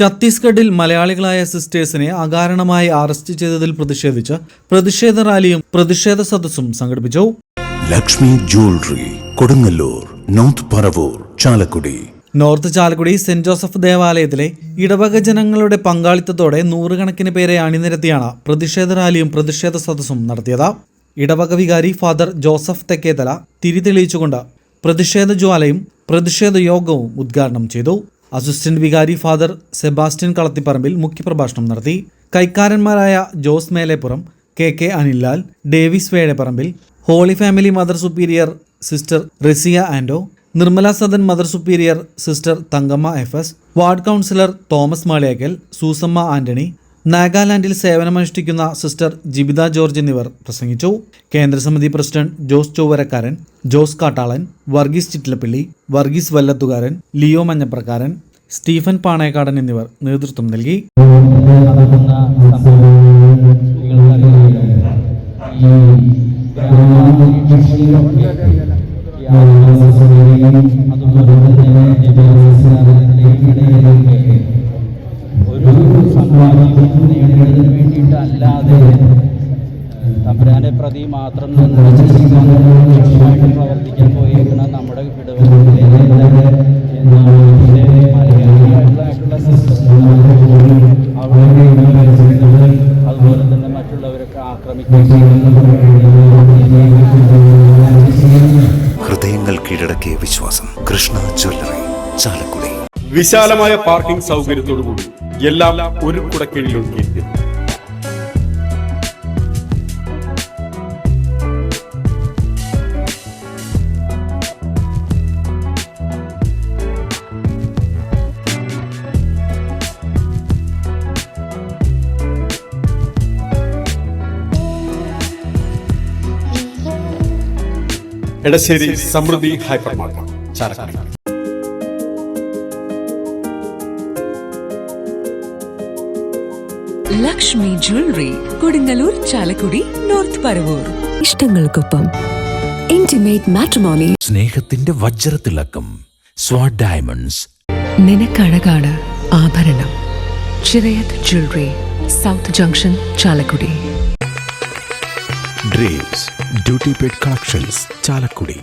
ഛത്തീസ്ഗഡിൽ മലയാളികളായ സിസ്റ്റേഴ്സിനെ അകാരണമായി അറസ്റ്റ് ചെയ്തതിൽ പ്രതിഷേധിച്ച് പ്രതിഷേധ റാലിയും പ്രതിഷേധ സദസ്സും സംഘടിപ്പിച്ചു. Lakshmi jewellery Kodungallur north Paravur Chalakudy. North Chalakudy saint Joseph ദേവാലയത്തിലെ ഇടവക ജനങ്ങളുടെ പങ്കാളിത്തത്തോടെ നൂറുകണക്കിന് പേരെ അണിനിരത്തിയാണ് പ്രതിഷേധ റാലിയും പ്രതിഷേധ സദസ്സും നടത്തിയത്. ഇടവക വികാരി ഫാദർ ജോസഫ് തെക്കേതല തിരിതെളിയിച്ചുകൊണ്ട് പ്രതിഷേധ ജ്വാലയും പ്രതിഷേധ യോഗവും ഉദ്ഘാടനം ചെയ്തു. അസിസ്റ്റന്റ് വികാരി ഫാദർ സെബാസ്റ്റ്യൻ കളത്തിപ്പറമ്പിൽ മുഖ്യപ്രഭാഷണം നടത്തി. കൈക്കാരന്മാരായ Jose Melepuram K K Anillal Davis Vezhaparambil Holy Family mother superior sister Resia ആൻഡോ Nirmala Sadan mother superior sister Thankamma F S ward councillor Thomas Maliyakkal Susamma Antony നാഗാലാൻഡിൽ സേവനമനുഷ്ഠിക്കുന്ന sister Jibitha George എന്നിവർ പ്രസംഗിച്ചു. കേന്ദ്രസമിതി president Jose Chowwarakkaran Jose Kattalan Varghese Chittilappally Varghese Vallathukaran Leo Manjaprakkaran Stephen Panekkadan എന്നിവർ നേതൃത്വം നൽകി. അതുപോലെ തന്നെ പ്രതി മാത്രം ലക്ഷ്യമായിട്ട് പ്രവർത്തിക്കാൻ പോയേക്കുന്ന നമ്മുടെ ഇടവകളിലെ മലയാളികളായിട്ടുള്ള പരിസരങ്ങളിൽ അതുപോലെ തന്നെ മറ്റുള്ളവരൊക്കെ ആക്രമിക്കുകയും ഹൃദയങ്ങൾ കീഴടക്കിയ വിശ്വാസം. കൃഷ്ണ ജ്വല്ലറി ചാലക്കുടി. വിശാലമായ പാർക്കിംഗ് സൗകര്യത്തോടുകൂടി എല്ലാം ഒരു കുടക്കീഴിൽ Edassery Samruddhi hyper market Chalakudy. Lakshmi jewellery Kodungallur Chalakudy north Paravur. ഇഷ്ടങ്ങൾക്കൊപ്പം intimate matrimony സ്നേഹത്തിന്റെ വജ്രത്തിളക്കം സ്വാഡ് ഡയമണ്ട്സ് നിനക്കഴകാണ് ആഭരണം. Chirayath jewellery south junction Chalakudy. Dreams duty paid collections Chalakudy